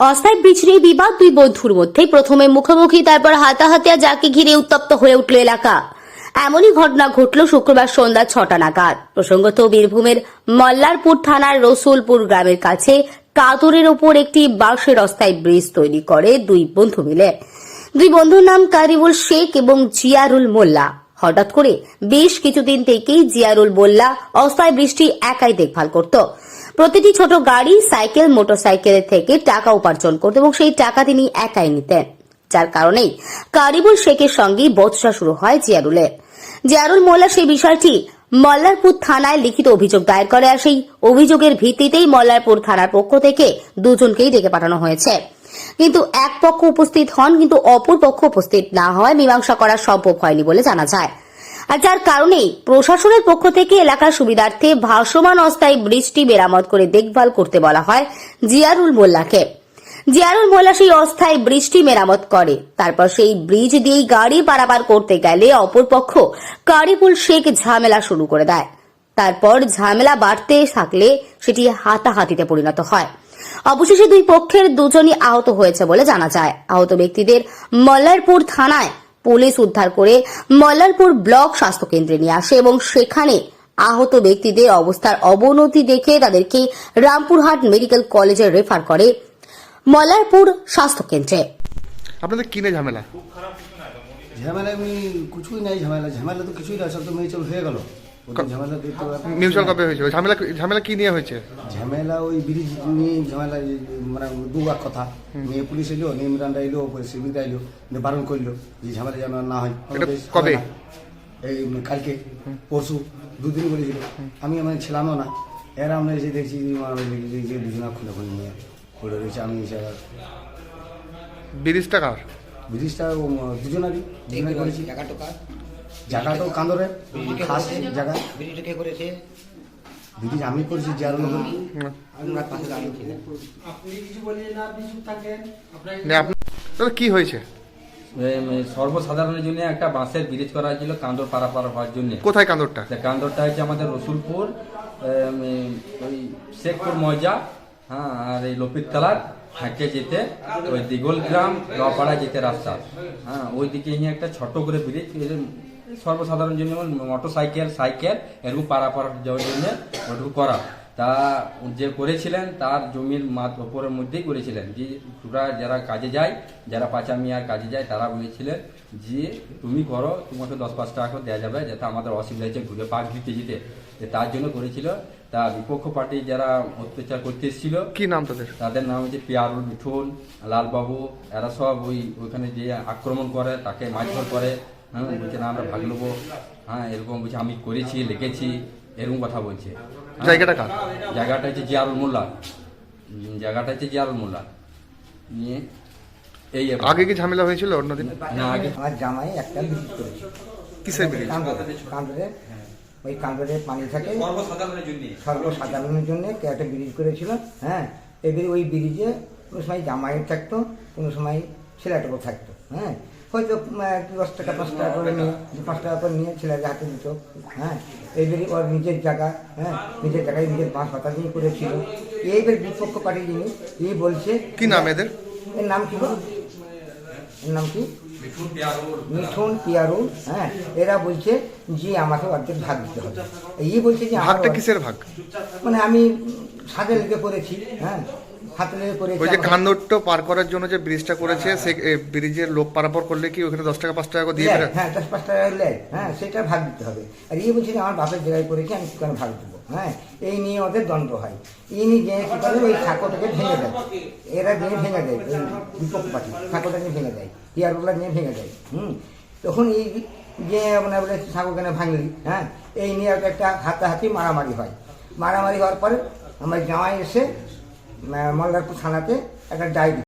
অস্থায়ী ব্রিজ নিয়ে বিবাদ দুই বন্ধুর মধ্যে। প্রথমে মুখোমুখি, তারপর হাতাহাতিয়া যাকে ঘিরে উত্তপ্ত হয়ে উঠল এলাকা। এমনই ঘটনা ঘটল শুক্রবার সন্ধ্যা ছটা নাগাদ। প্রসঙ্গত বীরভূমের মল্লারপুর থানার রসুলপুর গ্রামের কাছে কাতরের ওপর একটি বাঁশের অস্থায়ী ব্রিজ তৈরি করে দুই বন্ধু মিলে। দুই বন্ধুর নাম কারিবুল শেখ এবং জিয়ারুল মোল্লা। হঠাৎ করে বেশ কিছুদিন থেকেই জিয়ারুল মোল্লা অস্থায়ী বৃষ্টি একাই দেখভাল করত। প্রতিটি ছোট গাড়ি, সাইকেল, মোটরসাইকেলের থেকে টাকা উপার্জন করত এবং সেই টাকা তিনি একাই নিতেন। যার কারণেই কারিবুল শেখের সঙ্গে বচসা শুরু হয় জিয়ারুলের জিয়ারুল মোল্লা সেই বিষয়টি মল্লারপুর থানায় লিখিত অভিযোগ দায়ের করে আর সেই অভিযোগের ভিত্তিতেই মল্লারপুর থানার পক্ষ থেকে দুজনকেই ডেকে পাঠানো হয়েছে। কিন্তু এক পক্ষ উপস্থিত হন, কিন্তু অপর পক্ষ উপস্থিত না হয় মীমাংসা করা সম্ভব হয়নি বলে জানা যায়। আর যার কারণেই প্রশাসনের পক্ষ থেকে এলাকার সুবিধার্থে ভাসমান অস্থায়ী ব্রিজটি মেরামত করে দেখভাল করতে বলা হয় জিয়ারুল মোল্লাকে। জিয়ারুল মোল্লা সেই অস্থায়ী ব্রিজটি মেরামত করে। তারপর সেই ব্রিজ দিয়েই গাড়ি পারাপার করতে গেলে অপরপক্ষ কারিপুল শেখ ঝামেলা শুরু করে দেয়। তারপর ঝামেলা বাড়তে থাকলে সেটি হাতাহাতিতে পরিণত হয়। অবশেষে দুই পক্ষের দুজনই আহত হয়েছে বলে জানা যায়। আহত ব্যক্তিদের মল্লারপুর থানায় পুলিশ উদ্ধার করে মল্লারপুর ব্লক স্বাস্থ্য কেন্দ্রে নিয়ে আসে এবং সেখানে আহত ব্যক্তিদের অবস্থার অবনতি দেখে তাদেরকে রামপুরহাট মেডিকেল কলেজে রেফার করে মল্লারপুর স্বাস্থ্য কেন্দ্রে আপনাদের কিনে ঝামেলা? ঝামেলা এমনি কিছুই নাই ঝামেলা ঝামেলা তো কিছুই না সব তো মিউচুয়াল হয়ে গেল। মিউচুয়াল কবে হয়েছিল ঝামেলা ঝামেলা কি নিয়ে হয়েছে? ঝামেলা ওই ব্রিজ নিয়ে ঝামেলা মানে দু এক কথা নিয়ে পুলিশ এলো নিয়ে মিরান্ডা এলো সিভিকরা এলো নিয়ে বারণ করল যে ঝামেলা যেন না হয়। কবে? এই কালকে পরশু দুদিন বলেছিল। আমি আমার ছিলামও না। এরা আমরা এসে দেখছি যে দুজনা খুলে খুলে নিয়ে পড়ে রয়েছে। আমি এসে আবার ব্রিজটা কার? ব্রিজটা ও দুজনারই। দুজনাই করেছি। জায়গাটাও কান্দরে খাস জায়গা। বিড়িটা কে করেছে? ব্রিজ আমি করেছি নগর হুম। আমরা পাশে দাঁড়িয়েছিলেন নিয়ে আপনার দাদা কি হয়েছে? সর্বসাধারণের জন্য একটা বাঁশের ব্রিজ করা হয়েছিল কান্দর পারাপার হওয়ার জন্য। কোথায় কান্দরটা? কান্দরটা হচ্ছে আমাদের রসুলপুর ওই শেখপুর ময়জা হ্যাঁ আর এই লপিততলার হাঁকে যেতে ওই দিগল গ্রাম লপাড়া যেতে রাস্তা। হ্যাঁ ওই দিকে নিয়ে একটা ছোট করে ব্রিজ সর্বসাধারণ জন্য মোটর সাইকেল সাইকেল এরকম পারাপার যাওয়ার জন্য ওটুকু করা। তা যে করেছিলেন তার জমির মাত ওপরের মধ্যেই করেছিলেন। যে তোরা যারা কাজে যায় যারা পাঁচা মিয়ার কাজে যায় তারা বলেছিলেন যে তুমি করো তোমাকে দশ পাঁচ টাকা করে দেওয়া যাবে যাতে আমাদের অসুবিধা হচ্ছে ঘুরে পাক দিতে যেতে। যে তার জন্য করেছিল। তা বিপক্ষ পার্টি যারা অত্যাচার করতে এসেছিল কি নাম তাদের? তাদের নাম হচ্ছে পিয়ারুল মিঠুন লালবাবু এরা সব ওই ওইখানে যে আক্রমণ করে তাকে মারধর করে। হ্যাঁ বলছে না আমরা ভাগ নেব। হ্যাঁ এরকম বলছে আমি করেছি লিখেছি। এরকম কথা বলছে। হ্যাঁ, জায়গাটা কার? জায়গাটা হচ্ছে জিয়ারুল মোল্লা। জায়গাটা হচ্ছে জিয়ারুল মোল্লা। নিয়ে এই আগে কি ঝামেলা হয়েছিল অন্যদিন না আগে আমার জামাই একটা ব্রিজ করেছে। কিসের কান্দরে কান্দরে ওই কান্দরে পানি থাকে। সর্বসাধারণের জন্য সর্বসাধারণের জন্য কে একটা ব্রিজ করেছিল হ্যাঁ? এবার ওই ব্রিজে কোনো সময় জামাইয়ের থাকতো কোনো সময় ছেলেটাও থাকতো হ্যাঁ? হয়তো দশ টাকা পাঁচ টাকা করে নিয়ে পাঁচ টাকা করে নিয়ে ছেলেকে হাতে দিত হ্যাঁ? এইবারে ওর নিজের জায়গা হ্যাঁ? নিজের জায়গায় নিজের বাঁশ পাতা দিয়ে করেছিল। এইবার বিপক্ষ পার্টি যিনি এই বলছে কি নাম এদের? এর নাম কি? এর নাম কি? মিঠুন পিয়ারু হ্যাঁ? এরা বলছে যে আমাকে অর্ধেক ভাগ দিতে হবে। এই বলছে যে ভাগটা কিসের ভাগ? মানে আমি সাথে লিখে পড়েছি হ্যাঁ? হাতে ওই যে কান্দরটা পার করার জন্য যে ব্রিজটা করেছে সে এ, ব্রিজের লোক পারাপার করলে কি ওখানে দশ টাকা পাঁচ টাকা করে দিয়ে হ্যাঁ দশ পাঁচ টাকা লেয়। হ্যাঁ সেটা ভাগ দিতে হবে। আর ইয়ে বলছে আমার বাপের জায়গায় পড়েছি আমি কেন ভাগ দেবো? হ্যাঁ এই নিয়ে ওদের দ্বন্দ্ব হয়। ইনি যে কি করে ওই ঠাকুরটাকে ভেঙে দেয়। এরা নিয়ে ভেঙে দেয় ওই বিপক্ষ পার্টি ঠাকুরটা নিয়ে ভেঙে দেয় পিয়ারগুলা নিয়ে ভেঙে দেয় হুম? তখন এই যে মানে বলে ঠাকুর কেন ভাঙলি হ্যাঁ? এই নিয়ে একটা- হাতাহাতি মারামারি হয়। মারামারি হওয়ার পরে আমার জামাই এসে মল্লারপুর থানাতে একটা ডায়েরি।